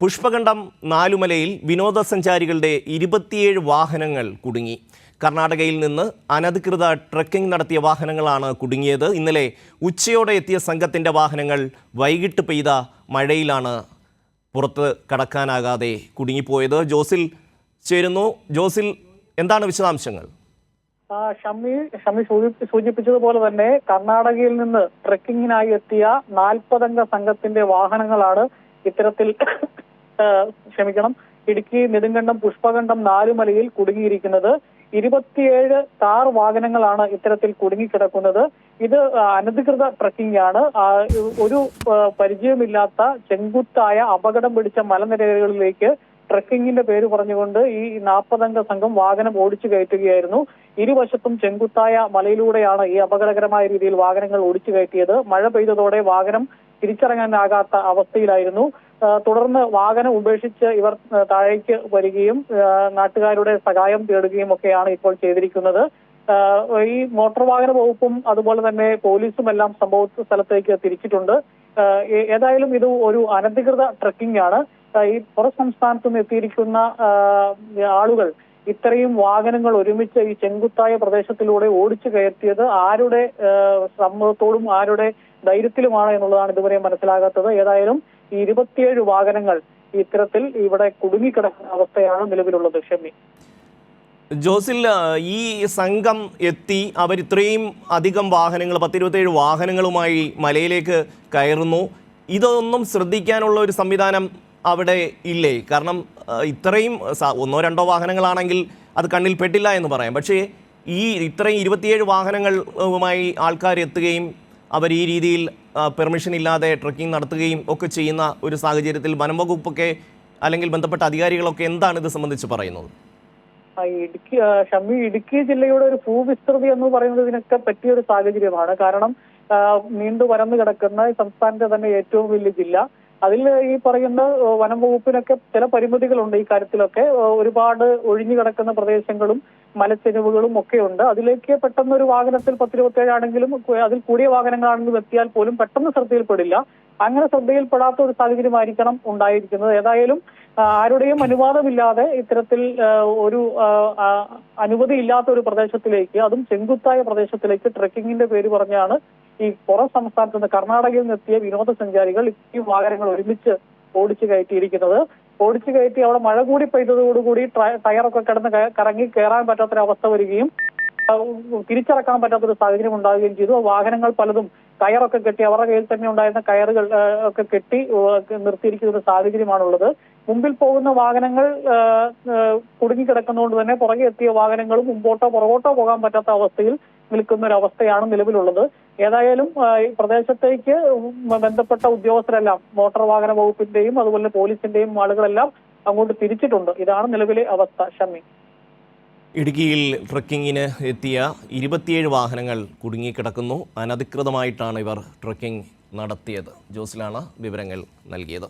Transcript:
പുഷ്പകണ്ഠം നാലുമലയിൽ വിനോദസഞ്ചാരികളുടെ ഇരുപത്തിയേഴ് വാഹനങ്ങൾ കുടുങ്ങി. കർണാടകയിൽ നിന്ന് അനധികൃത ട്രക്കിംഗ് നടത്തിയ വാഹനങ്ങളാണ് കുടുങ്ങിയത്. ഇന്നലെ ഉച്ചയോടെ എത്തിയ സംഘത്തിന്റെ വാഹനങ്ങൾ വൈകിട്ട് പെയ്ത മഴയിലാണ് പുറത്ത് കടക്കാനാകാതെ കുടുങ്ങിപ്പോയത്. ജോസിൽ ചേരുന്നു. ജോസിൽ എന്താണ് വിശദാംശങ്ങൾ? ഷമ്മി ഷമി ഷമി സൂചി- സൂചിപ്പിച്ചതുപോലെ തന്നെ കർണാടകയിൽ നിന്ന് ട്രക്കിങ്ങിനായി എത്തിയ നാൽപ്പതംഗ സംഘത്തിന്റെ വാഹനങ്ങളാണ് ഇത്തരത്തിൽ ക്ഷമിക്കണം. ഇടുക്കി നെടുങ്കണ്ടം പുഷ്പകണ്ഠം നാലുമലയിൽ കുടുങ്ങിയിരിക്കുന്നത്. ഇരുപത്തിയേഴ് കാർ വാഹനങ്ങളാണ് ഇത്തരത്തിൽ കുടുങ്ങിക്കിടക്കുന്നത്. ഇത് അനധികൃത ട്രക്കിംഗ് ആണ് ഒരു പരിചയമില്ലാത്ത ചെങ്കുത്തായ അപകടം പിടിച്ച മലനിരകളിലേക്ക് ട്രക്കിങ്ങിന്റെ പേര് പറഞ്ഞുകൊണ്ട് ഈ നാൽപ്പതംഗ സംഘം വാഹനം ഓടിച്ചു കയറ്റുകയായിരുന്നു. ഇരുവശത്തും ചെങ്കുത്തായ മലയിലൂടെയാണ് ഈ അപകടകരമായ രീതിയിൽ വാഹനങ്ങൾ ഓടിച്ചു കയറ്റിയത്. മഴ പെയ്തതോടെ വാഹനം തിരിച്ചിറങ്ങാനാകാത്ത അവസ്ഥയിലായിരുന്നു. തുടർന്ന് വാഹനം ഉപേക്ഷിച്ച് ഇവർ താഴേക്ക് വരികയും നാട്ടുകാരുടെ സഹായം തേടുകയും ഒക്കെയാണ് ഇപ്പോൾ ചെയ്തിരിക്കുന്നത്. ഈ മോട്ടോർ വാഹന വകുപ്പും അതുപോലെ തന്നെ പോലീസും എല്ലാം സംഭവ സ്ഥലത്തേക്ക് തിരിച്ചിട്ടുണ്ട്. ഏതായാലും ഇത് ഒരു അനധികൃത ട്രക്കിംഗ് ആണ്. ഈ പുറ സംസ്ഥാനത്തുനിന്ന് എത്തിയിരിക്കുന്ന ആളുകൾ ഇത്രയും വാഹനങ്ങൾ ഒരുമിച്ച് ഈ ചെങ്കുത്തായ പ്രദേശത്തിലൂടെ ഓടിച്ചു കയറ്റിയത് ആരുടെ സമ്മതത്തോടും ആരുടെ ധൈര്യത്തിലുമാണ് എന്നുള്ളതാണ് ഇതുവരെ മനസ്സിലാകാത്തത്. ഏതായാലും ഈ ഇരുപത്തിയേഴ് വാഹനങ്ങൾ ഇത്തരത്തിൽ ഇവിടെ കുടുങ്ങിക്കിടക്കുന്ന അവസ്ഥയാണ് നിലവിലുള്ളത്. ഷമി. ജോസിൽ ഈ സംഘം എത്തി അവർ ഇത്രയും അധികം വാഹനങ്ങൾ പത്തിരുപത്തേഴ് വാഹനങ്ങളുമായി മലയിലേക്ക് കയറുന്നു. ഇതൊന്നും ശ്രദ്ധിക്കാനുള്ള ഒരു സംവിധാനം അവിടെ ഇല്ലേ? കാരണം ഇത്രയും ഒന്നോ രണ്ടോ വാഹനങ്ങളാണെങ്കിൽ അത് കണ്ണിൽ പെട്ടില്ല എന്ന് പറയാം. പക്ഷേ ഈ ഇത്രയും ഇരുപത്തിയേഴ് വാഹനങ്ങളുമായി ആൾക്കാർ എത്തുകയും അവർ ഈ രീതിയിൽ പെർമിഷൻ ഇല്ലാതെ ട്രക്കിംഗ് നടത്തുകയും ഒക്കെ ചെയ്യുന്ന ഒരു സാഹചര്യത്തിൽ വനം വകുപ്പൊക്കെ അല്ലെങ്കിൽ ബന്ധപ്പെട്ട അധികാരികളൊക്കെ എന്താണ് ഇത് സംബന്ധിച്ച് പറയുന്നത്? ഇടുക്കി ഷമ്മി ഇടുക്കി ജില്ലയുടെ ഒരു ഭൂവിസ്തൃതി എന്ന് പറയുന്നത് ഇതിനൊക്കെ പറ്റിയ ഒരു സാഹചര്യമാണ്. കാരണം നീണ്ടു വരന്നു കിടക്കുന്ന സംസ്ഥാനത്തെ തന്നെ ഏറ്റവും വലിയ ജില്ല. അതിൽ ഈ പറയുന്ന വനം വകുപ്പിനൊക്കെ ചില പരിമിതികളുണ്ട് ഈ കാര്യത്തിലൊക്കെ. ഒരുപാട് ഒഴിഞ്ഞു കിടക്കുന്ന പ്രദേശങ്ങളും മലച്ചെരിവുകളും ഒക്കെ ഉണ്ട്. അതിലേക്ക് പെട്ടെന്ന് ഒരു വാഹനത്തിൽ പത്തിരുപത്തേഴാണെങ്കിലും അതിൽ കൂടിയ വാഹനങ്ങളാണെങ്കിലും എത്തിയാൽ പോലും പെട്ടെന്ന് ശ്രദ്ധയിൽപ്പെടില്ല. അങ്ങനെ ശ്രദ്ധയിൽപ്പെടാത്ത ഒരു സാഹചര്യമായിരിക്കണം ഉണ്ടായിരിക്കുന്നത്. ഏതായാലും ആരുടെയും അനുവാദമില്ലാതെ ഇത്തരത്തിൽ ഒരു അനുമതി ഇല്ലാത്ത ഒരു പ്രദേശത്തിലേക്ക് അതും ചെങ്കുത്തായ പ്രദേശത്തിലേക്ക് ട്രക്കിങ്ങിന്റെ പേര് പറഞ്ഞാണ് ഈ പുറം സംസ്ഥാനത്ത് നിന്ന് കർണാടകയിൽ നിന്നെത്തിയ വിനോദസഞ്ചാരികൾ ഈ വാഹനങ്ങൾ ഒരുമിച്ച് ഓടിച്ചു കയറ്റിയിരിക്കുന്നത്. ഓടിച്ചു കയറ്റി അവിടെ മഴ കൂടി പെയ്തതോടുകൂടി ടയറൊക്കെ കിടന്ന് കറങ്ങി കയറാൻ പറ്റാത്തൊരവസ്ഥ വരികയും തിരിച്ചിറക്കാൻ പറ്റാത്തൊരു സാഹചര്യം ഉണ്ടാവുകയും ചെയ്തു. വാഹനങ്ങൾ പലതും കയറൊക്കെ കെട്ടി അവരുടെ കയ്യിൽ തന്നെ ഉണ്ടായിരുന്ന കയറുകൾ ഒക്കെ കെട്ടി നിർത്തിയിരിക്കുന്ന സാഹചര്യമാണുള്ളത്. മുമ്പിൽ പോകുന്ന വാഹനങ്ങൾ കുടുങ്ങി കിടക്കുന്നതുകൊണ്ട് കുടുങ്ങിക്കിടക്കുന്നതുകൊണ്ട് തന്നെ പുറകെ എത്തിയ വാഹനങ്ങളും മുമ്പോട്ടോ പുറകോട്ടോ പോകാൻ പറ്റാത്ത അവസ്ഥയിൽ നിൽക്കുന്ന ഒരു അവസ്ഥയാണ് നിലവിലുള്ളത്. ഏതായാലും ഈ പ്രദേശത്തേക്ക് ബന്ധപ്പെട്ട ഉദ്യോഗസ്ഥരെല്ലാം മോട്ടോർ വാഹന വകുപ്പിന്റെയും അതുപോലെ പോലീസിന്റെയും ആളുകളെല്ലാം അങ്ങോട്ട് തിരിച്ചിട്ടുണ്ട്. ഇതാണ് നിലവിലെ അവസ്ഥ ഷമ്മി. ഇടുക്കിയിൽ ട്രക്കിങ്ങിന് എത്തിയ ഇരുപത്തിയേഴ് വാഹനങ്ങൾ കുടുങ്ങിക്കിടക്കുന്നു. അനധികൃതമായിട്ടാണ് ഇവർ ട്രക്കിംഗ് നടത്തിയത്. ജോസിലാണ് വിവരങ്ങൾ നൽകിയത്.